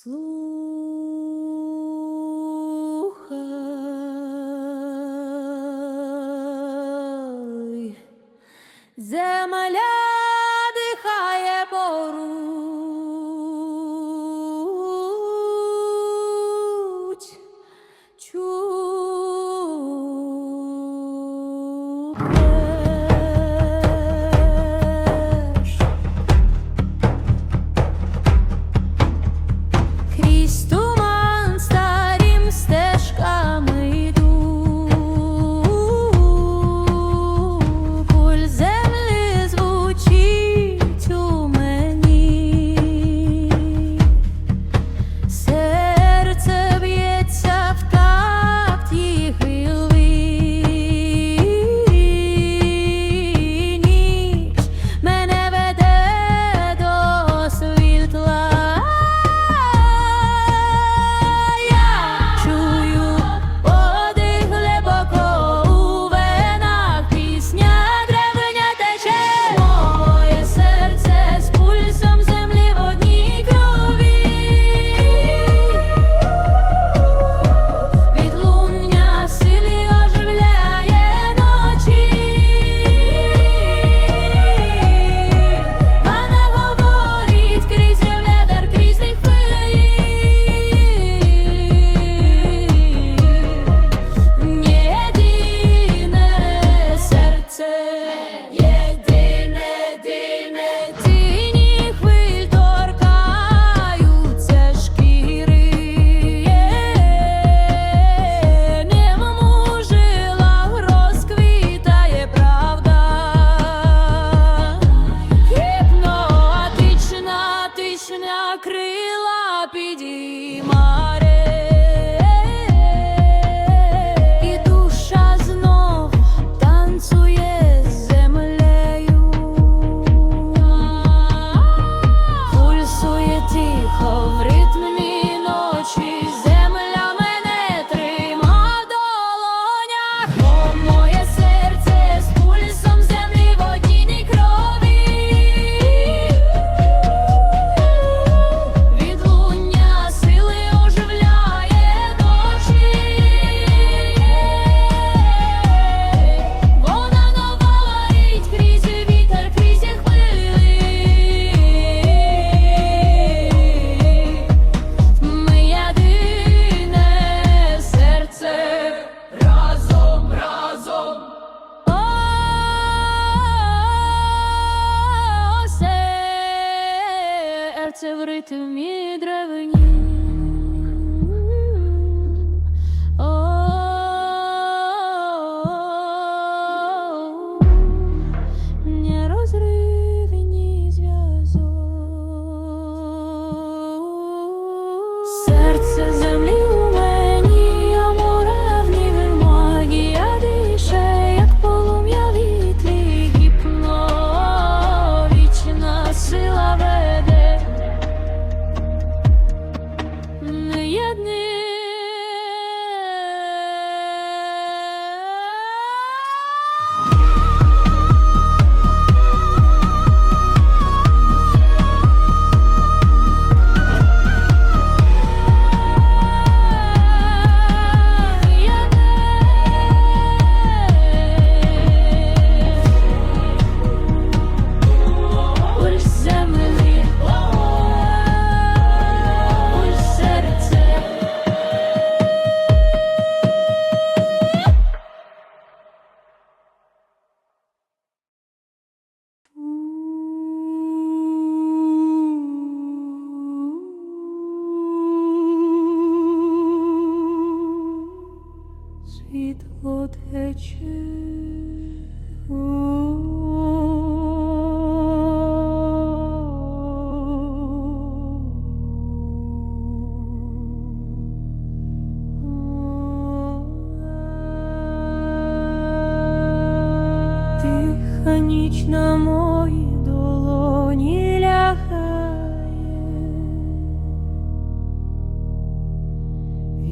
Слухай, зема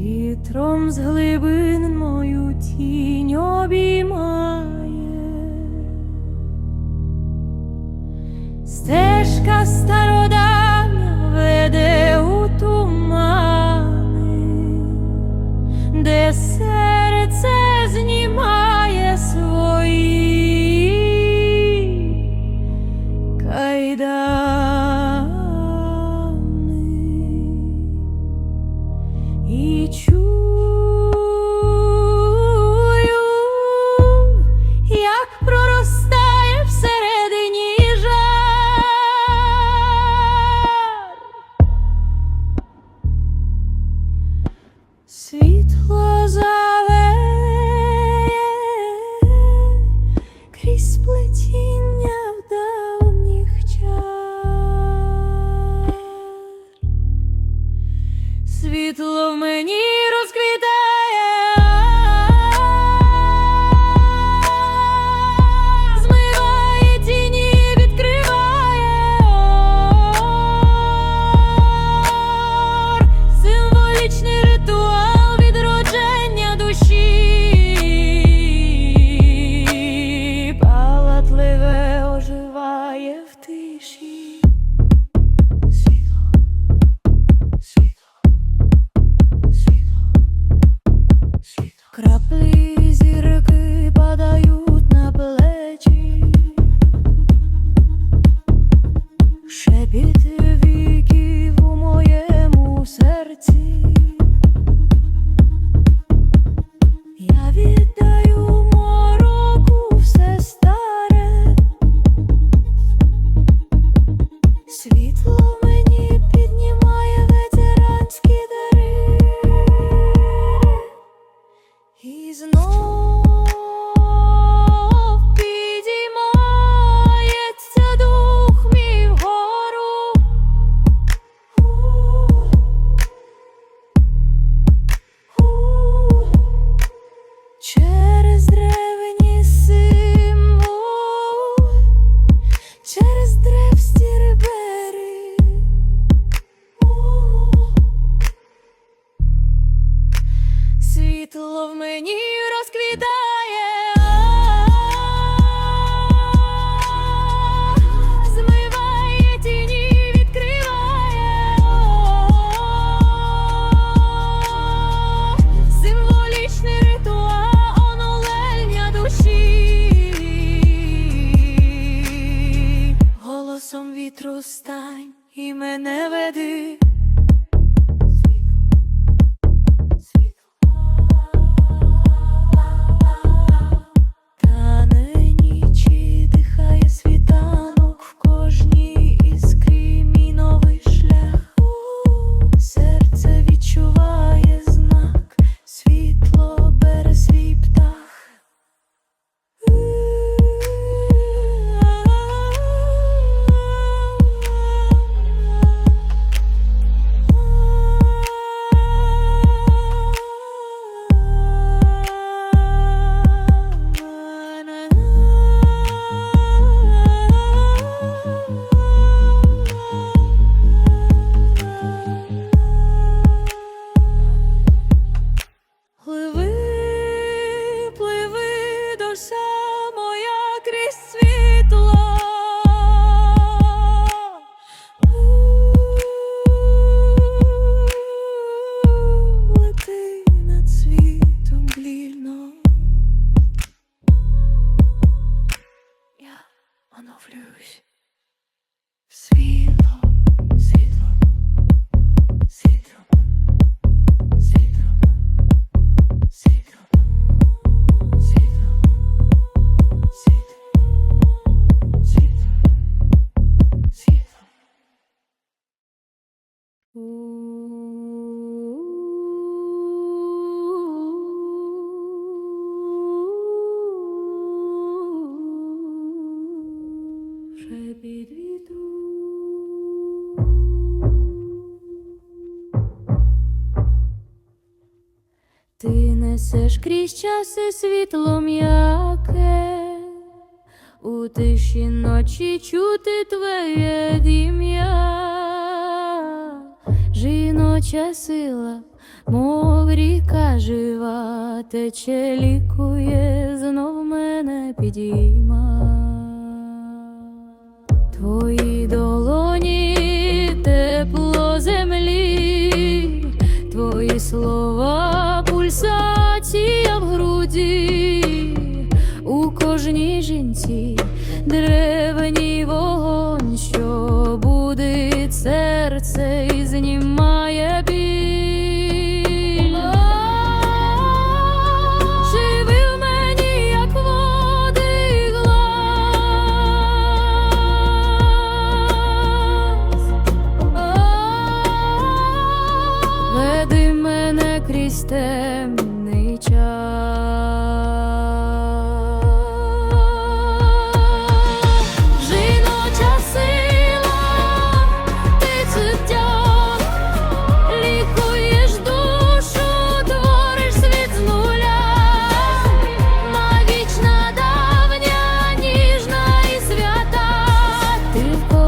вітром з глибин мою тінь обіймає, стежка старода. He's an old I never did. встановлююсь. Свій несеш крізь часи світло м'яке, у тиші ночі чути твоє дім'я жіноча сила, мов ріка жива, тече лікує, знов мене підійма. Твої долоні тепло землі, твої слова пульса. кожній жінці древній вогонь, що будить серце і знімає. people.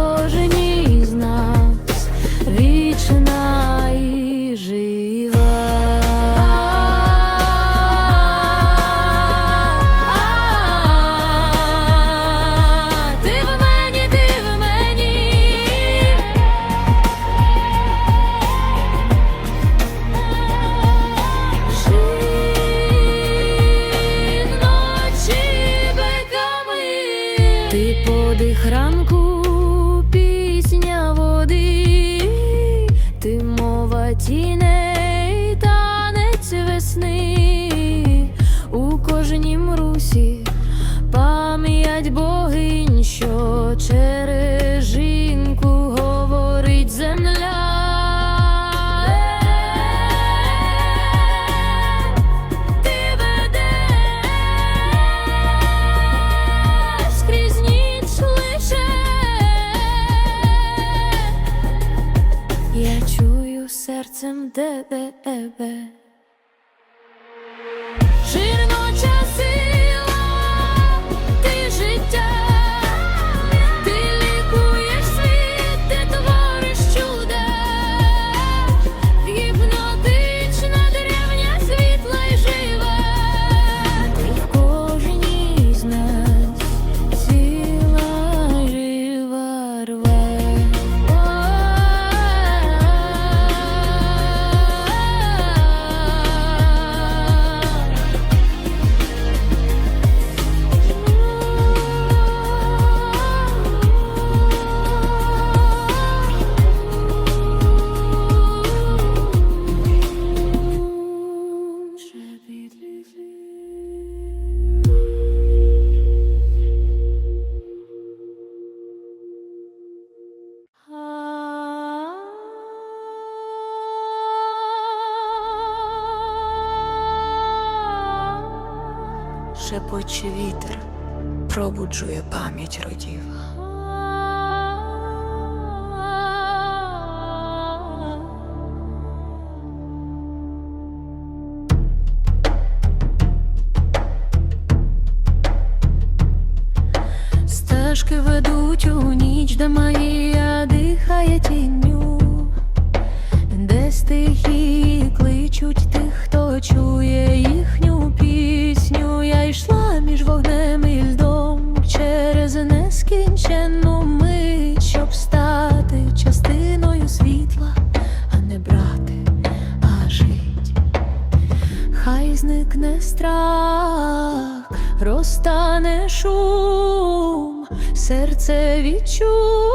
п'ять богинь, що через жінку говорить земля. Я чую серцем тебе. шепоче вітер, пробуджує пам'ять родів. нескінчену мить, щоб стати частиною світла, а не брати, а жить. Хай зникне страх, розтане шум, серце відчує.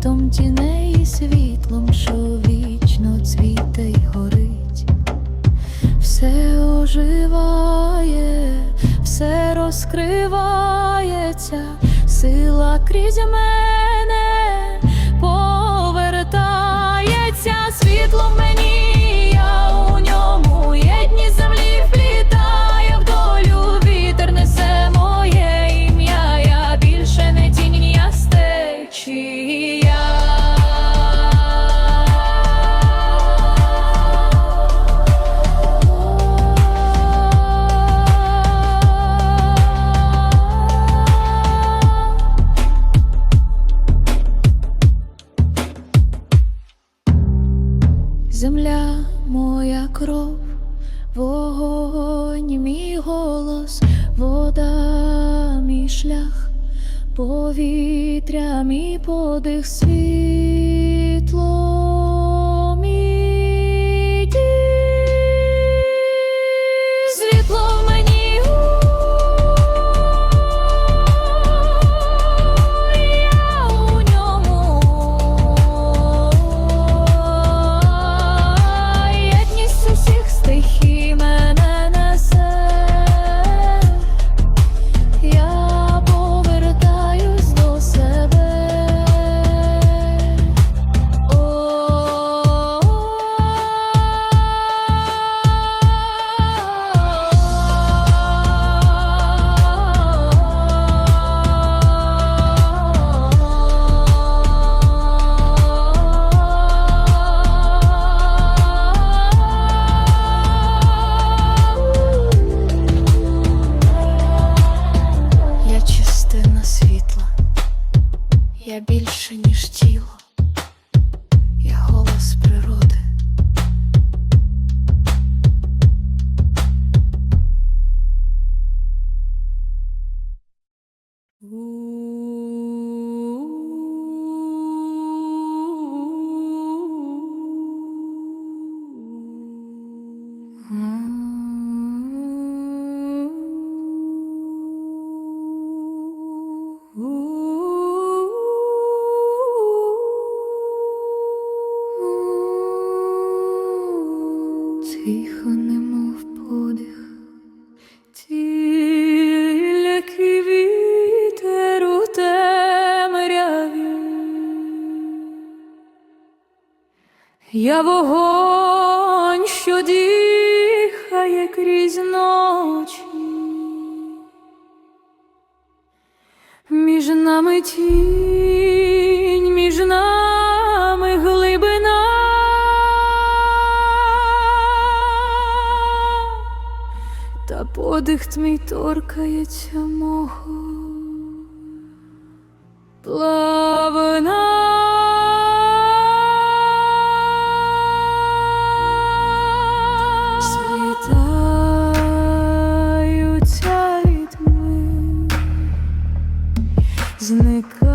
світом тіней, світлом, що вічно цвіте й горить, все оживає, все розкривається, сила крізь мене. Я вогонь, що дихає крізь ночі, між нами тінь, між нами глибина, та подих твій торкається мого плавна. зникає.